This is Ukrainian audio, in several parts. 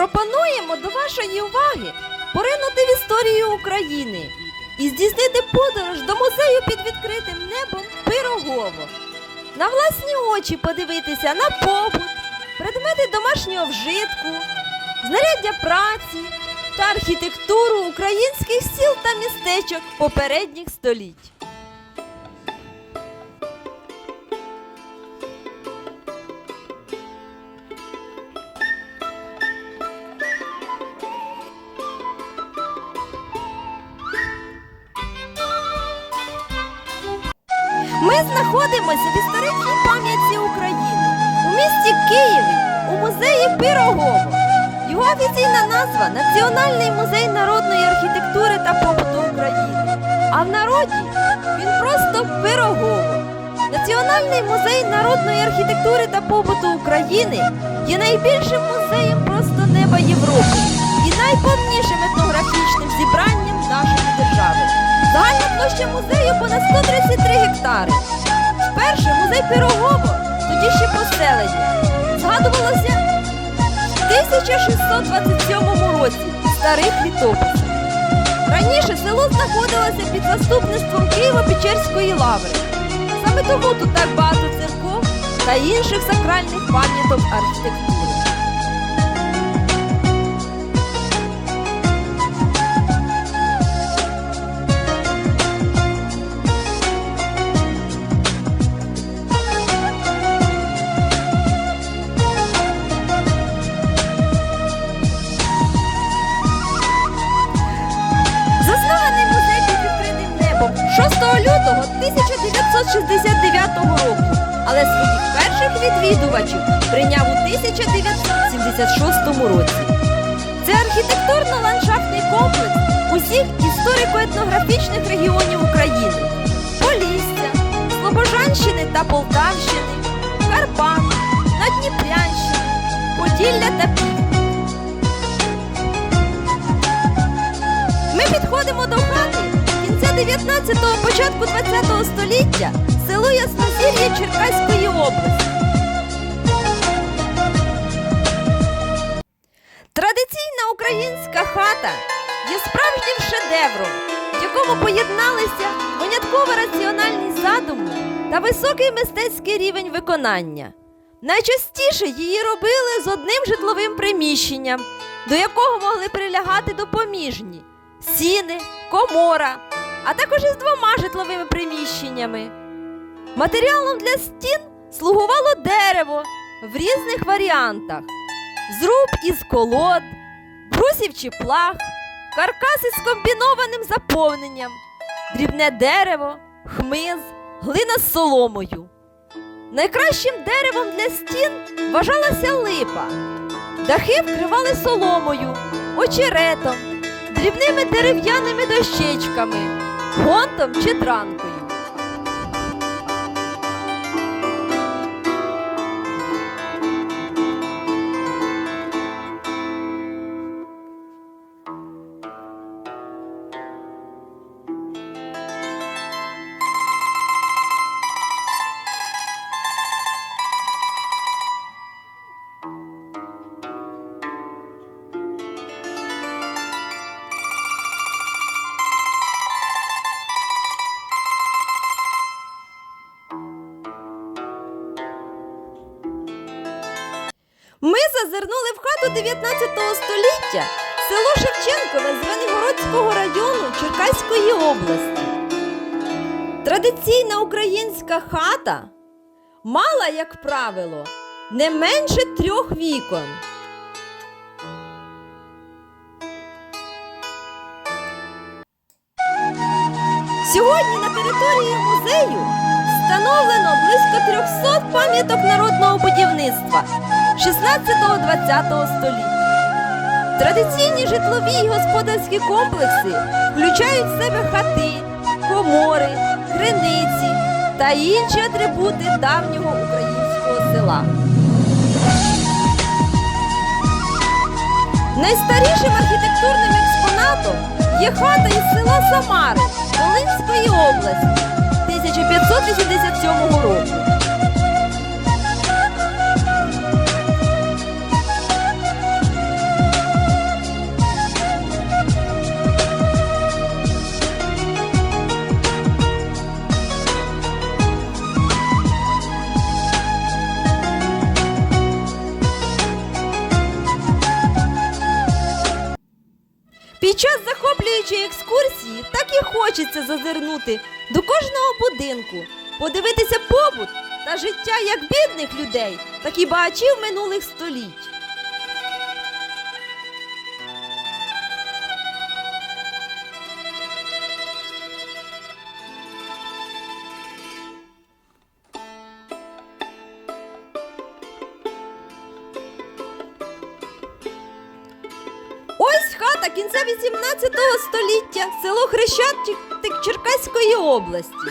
Пропонуємо до вашої уваги поринути в історію України і здійснити подорож до музею під відкритим небом Пирогово. На власні очі подивитися на побут, предмети домашнього вжитку, знаряддя праці та архітектуру українських сіл та містечок попередніх століть. Знаходимося в історичній пам'ятці України у місті Києві у музеї Пирогово. Його офіційна назва Національний музей народної архітектури та побуту України. А в народі він просто Пирогово. Національний музей народної архітектури та побуту України є найбільшим музеєм просто неба Європи і найповнішим етнографічним зібранням нашої держави. Загальна площа музею понад 133 гектари. Вперше музей Пирогово, тоді ще поселення, згадувалося в 1627 році старих літописах. Раніше село знаходилося під заступництвом Києво-Печерської лаври. Саме тому тут так багато церков та інших сакральних пам'яток архітектури. 1969 року, але своїх перших відвідувачів прийняв у 1976 році. Це архітектурно-ландшафтний комплекс усіх історико-етнографічних регіонів України Полісся, Слобожанщини та Полтавщини, Карпат, Надніпрянщини, Поділля та Півдня. Ми підходимо до 19-го, початку 20-го століття село Яснозір'я Черкаської області. Традиційна українська хата є справжнім шедевром, в якому поєдналися винятково раціональні задуми та високий мистецький рівень виконання. Найчастіше її робили з одним житловим приміщенням, до якого могли прилягати допоміжні сіни, комора, а також із двома житловими приміщеннями. Матеріалом для стін слугувало дерево в різних варіантах: зруб із колод, брусів чи плах, каркас із комбінованим заповненням, дрібне дерево, хмиз, глина з соломою. Найкращим деревом для стін вважалася липа. Дахи вкривали соломою, очеретом, дрібними дерев'яними дощечками, гонтом чи дранкою. Зазирнули в хату 19 століття, село Шевченкове з Венигородського району Черкаської області. Традиційна українська хата мала, як правило, не менше трьох вікон. Сьогодні на території музею встановлено близько 300 пам'яток народного будівництва 16-20 століття. Традиційні житлові й господарські комплекси включають в себе хати, комори, криниці та інші атрибути давнього українського села. Найстарішим архітектурним експонатом є хата із села Самари Волинської області 1587 року. Під час захоплюючої екскурсії так і хочеться зазирнути до кожного будинку, подивитися побут та життя як бідних людей, так і багачів минулих століть. Хата кінця 18 століття, село Хрещатик Черкаської області.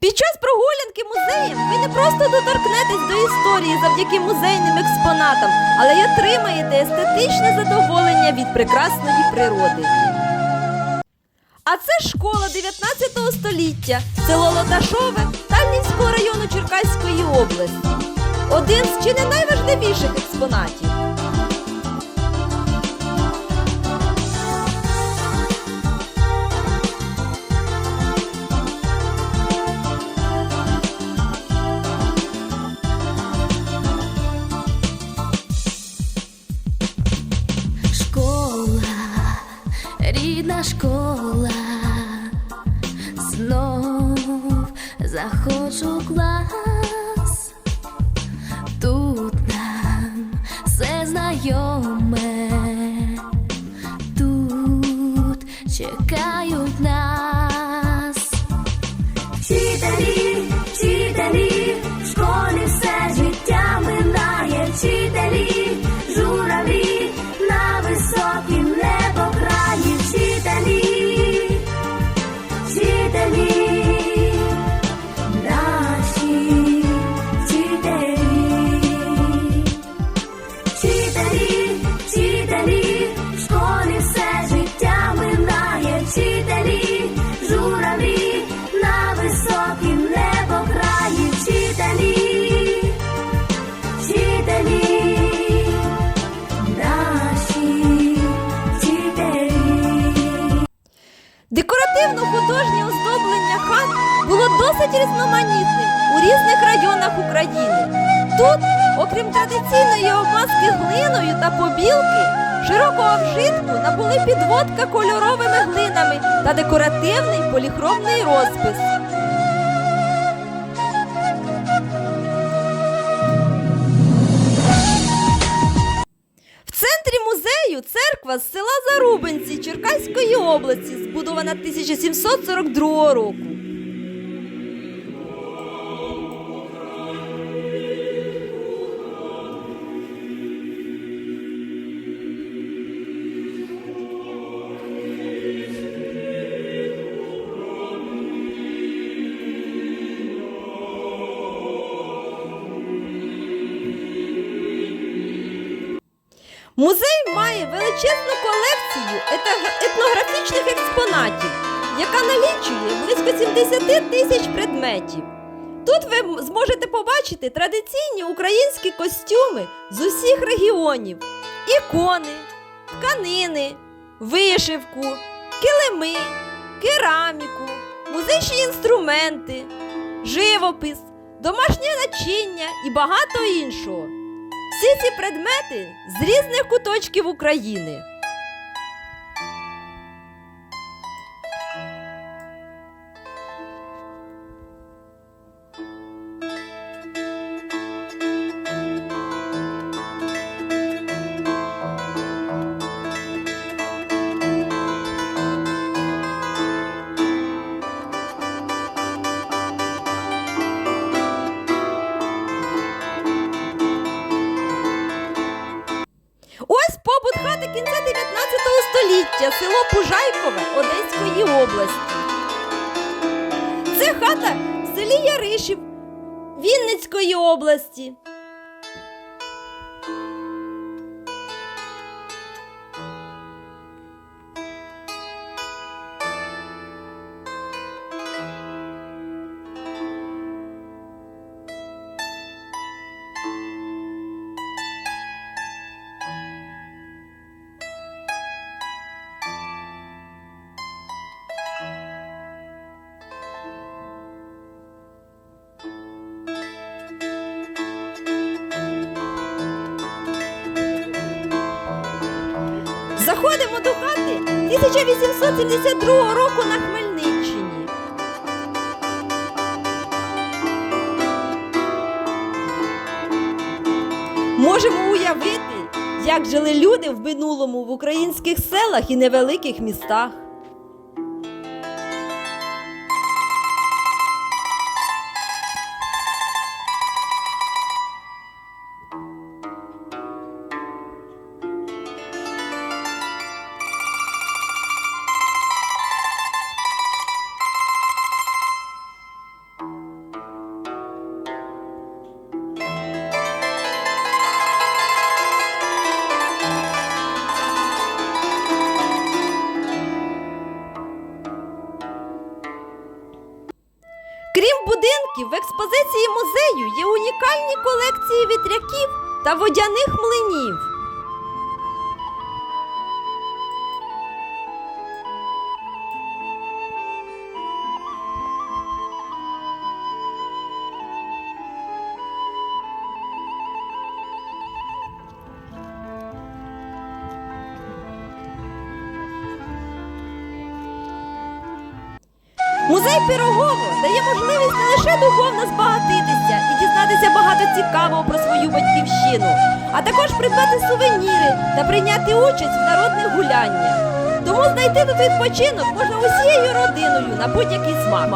Під час прогулянки музеєм ви не просто доторкнетесь до історії завдяки музейним експонатам, але й отримаєте естетичне задоволення від прекрасної природи. А це школа 19 століття, село Лоташове Тальнівського району Черкаської області. Один з чи не найважливіших експонатів. Заходжу в клас. Досить різноманітним у різних районах України. Тут, окрім традиційної обмазки глиною та побілки, широкого вжитку набули підводка кольоровими глинами та декоративний поліхромний розпис. Музею церква з села Зарубинці Черкаської області, збудована 1742 року. Музей має величезну колекцію етнографічних експонатів, яка налічує близько 70 тисяч предметів. Тут ви зможете побачити традиційні українські костюми з усіх регіонів: ікони, тканини, вишивку, килими, кераміку, музичні інструменти, живопис, домашнє начиння і багато іншого. Всі ці предмети з різних куточків України. Це хата в селі Яришів Вінницької області. Заходимо до хати 1872 року на Хмельниччині. Можемо уявити, як жили люди в минулому в українських селах і невеликих містах. Крім будинків, в експозиції музею є унікальні колекції вітряків та водяних млинів. Музей Пирогово дає можливість не лише духовно збагатитися і дізнатися багато цікавого про свою батьківщину, а також придбати сувеніри та прийняти участь в народних гуляннях. Тому знайти тут відпочинок можна усією родиною на будь-який смак.